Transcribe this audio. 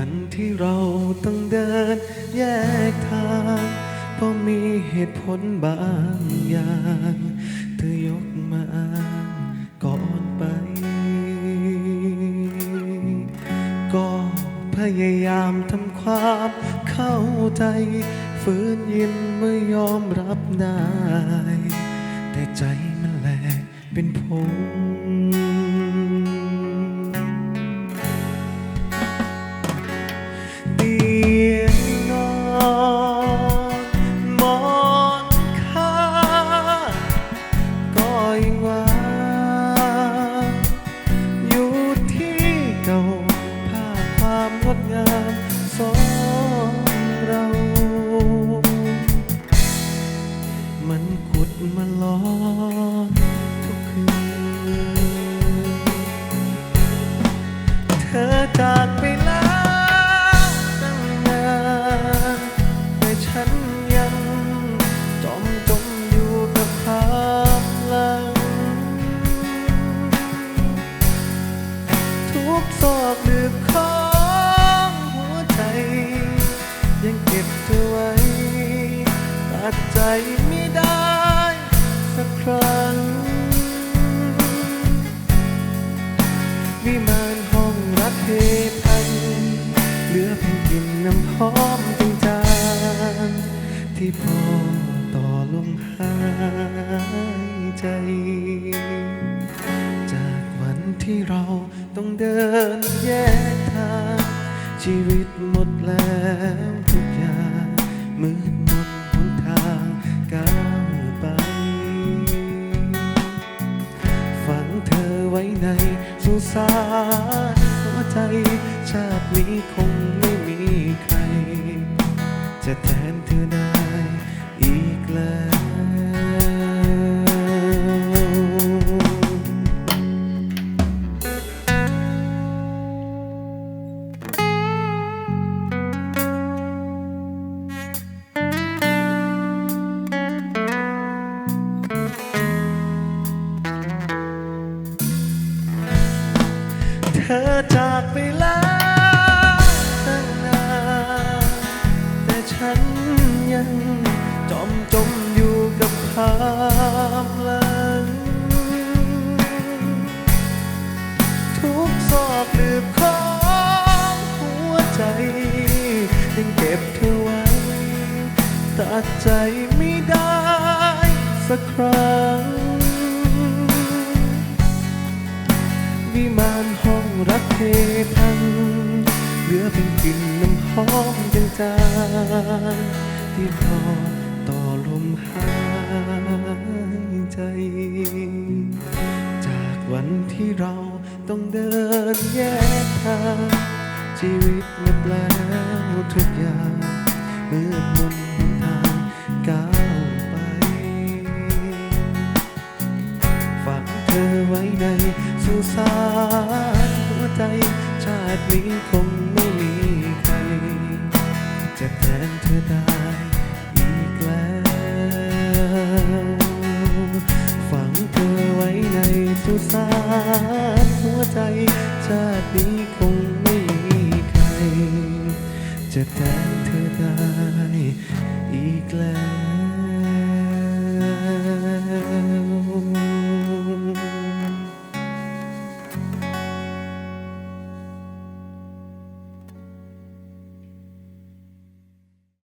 วันที่เราต้องเดินแยกทางเพราะมีเหตุผลบางอย่าง เธอยกมาก่อนไป ก็พยายามทำความเข้าใจ ฝืนยิ้มเมื่อยอมรับได้ แต่ใจมันแหลกเป็นผง กซอกหลืบของหัวใจ ยังเก็บเธอไว้ตัดใจไม่ได้สักครั้งวิมานห้องรักเพพันเหลือเพียงกลิ่นน้ำหอมตึงจางๆที่พอต่อลมหายใจ เดินแยกทาง ชีวิตหมดแล้วทุกอย่างมืดมนหนทางก้าวไป ฝังเธอไว้ในสุสานหัวใจ ชาตินี้คงไม่มีใคร จะแทนเธอ อจากไปแล้วตั้งนานแต่ฉันยังจมจมอยู่กับภาพหลังทุกซอกลืบของหัวใจ ยังเก็บเธอไว้ตัดใจไม่ได้สักครั้ง เพพันเหลือเป็นกลิ่นน้ำหอมจางที่พอต่อลมหายใจ จากวันที่เราต้องเดินแยกทางชีวิตเงียบแล้วทุกอย่างมืดมนหนทางก้าวไปฝากเธอไว้ในสุสาน ใจ ชาตินี้คงไม่มีใคร จะแทนเธอได้อีกแล้ว ฝังเธอไว้ในสุสานหัวใจ ชาตินี้คงไม่มีใคร จะแทนเธอได้อีกแล้ว